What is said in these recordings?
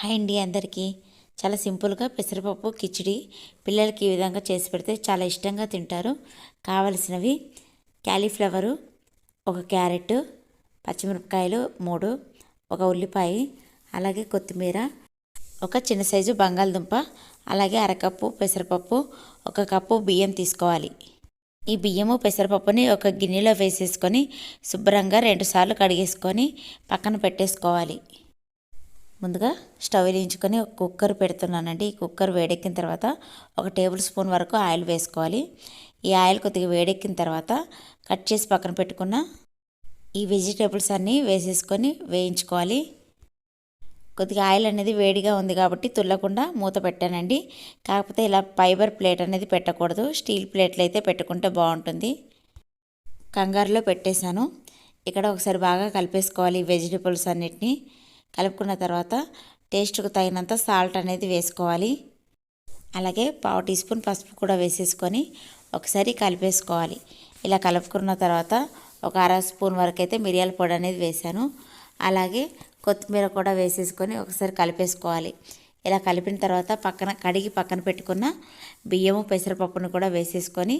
Hi అండి అందరికీ. చాలా సింపుల్గా పెసరపప్పు కిచిడి పిల్లలకి ఈ విధంగా చేసి పెడితే చాలా ఇష్టంగా తింటారు. కావలసినవి క్యాలీఫ్లవరు ఒక క్యారెట్ పచ్చిమిరపకాయలు మూడు ఒక ఉల్లిపాయ అలాగే కొత్తిమీర ఒక చిన్న సైజు బంగాళదుంప అలాగే అరకప్పు పెసరపప్పు ఒక కప్పు బియ్యం తీసుకోవాలి. ఈ బియ్యము పెసరపప్పుని ఒక గిన్నెలో వేసేసుకొని శుభ్రంగా రెండుసార్లు కడిగేసుకొని పక్కన పెట్టేసుకోవాలి. ముందుగా స్టవ్ వేయించుకొని కుక్కర్ పెడుతున్నానండి. ఈ కుక్కర్ వేడెక్కిన తర్వాత ఒక టేబుల్ స్పూన్ వరకు ఆయిల్ వేసుకోవాలి. ఈ ఆయిల్ కొద్దిగా వేడెక్కిన తర్వాత కట్ చేసి పక్కన పెట్టుకున్న ఈ వెజిటేబుల్స్ అన్నీ వేసేసుకొని వేయించుకోవాలి. కొద్దిగా ఆయిల్ అనేది వేడిగా ఉంది కాబట్టి తుల్లకుండా మూత పెట్టానండి. కాకపోతే ఇలా ఫైబర్ ప్లేట్ అనేది పెట్టకూడదు. స్టీల్ ప్లేట్లు అయితే పెట్టుకుంటే బాగుంటుంది. కంగారులో పెట్టేశాను. ఇక్కడ ఒకసారి బాగా కలిపేసుకోవాలి ఈ వెజిటేబుల్స్ అన్నిటినీ. కలుపుకున్న తర్వాత టేస్ట్కు తగినంత సాల్ట్ అనేది వేసుకోవాలి. అలాగే పావు టీ స్పూన్ పసుపు కూడా వేసేసుకొని ఒకసారి కలిపేసుకోవాలి. ఇలా కలుపుకున్న తర్వాత ఒక అర స్పూన్ వరకు అయితే మిరియాల పొడి అనేది వేసాను. అలాగే కొత్తిమీర కూడా వేసేసుకొని ఒకసారి కలిపేసుకోవాలి. ఇలా కలిపిన తర్వాత పక్కన కడిగి పక్కన పెట్టుకున్న బియ్యము పెసరపప్పును కూడా వేసేసుకొని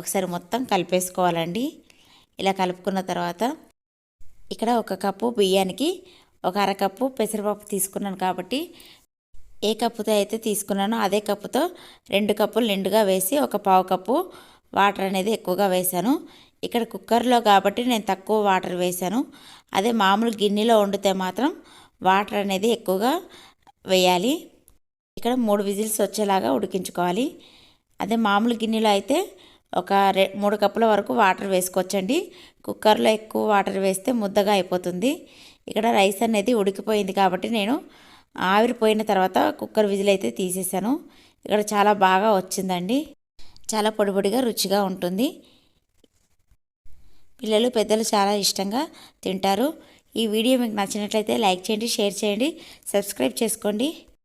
ఒకసారి మొత్తం కలిపేసుకోవాలండి. ఇలా కలుపుకున్న తర్వాత ఇక్కడ ఒక కప్పు బియ్యానికి ఒక అరకప్పు పెసరపప్పు తీసుకున్నాను కాబట్టి ఏ కప్పుతో అయితే తీసుకున్నానో అదే కప్పుతో రెండు కప్పులు నిండుగా వేసి ఒక పావు కప్పు వాటర్ అనేది ఎక్కువగా వేశాను. ఇక్కడ కుక్కర్లో కాబట్టి నేను తక్కువ వాటర్ వేశాను. అదే మామూలు గిన్నెలో వండితే మాత్రం వాటర్ అనేది ఎక్కువగా వేయాలి. ఇక్కడ మూడు విజిల్స్ వచ్చేలాగా ఉడికించుకోవాలి. అదే మామూలు గిన్నెలో అయితే ఒక రె మూడు కప్పుల వరకు వాటర్ వేసుకోవచ్చండి. కుక్కర్లో ఎక్కువ వాటర్ వేస్తే ముద్దగా అయిపోతుంది. ఇక్కడ రైస్ అనేది ఉడికిపోయింది కాబట్టి నేను ఆవిరిపోయిన తర్వాత కుక్కర్ విజిల్ అయితే తీసేసాను. ఇక్కడ చాలా బాగా వచ్చిందండి. చాలా పొడిపొడిగా రుచిగా ఉంటుంది. పిల్లలు పెద్దలు చాలా ఇష్టంగా తింటారు. ఈ వీడియో మీకు నచ్చినట్లయితే లైక్ చేయండి షేర్ చేయండి సబ్స్క్రైబ్ చేసుకోండి.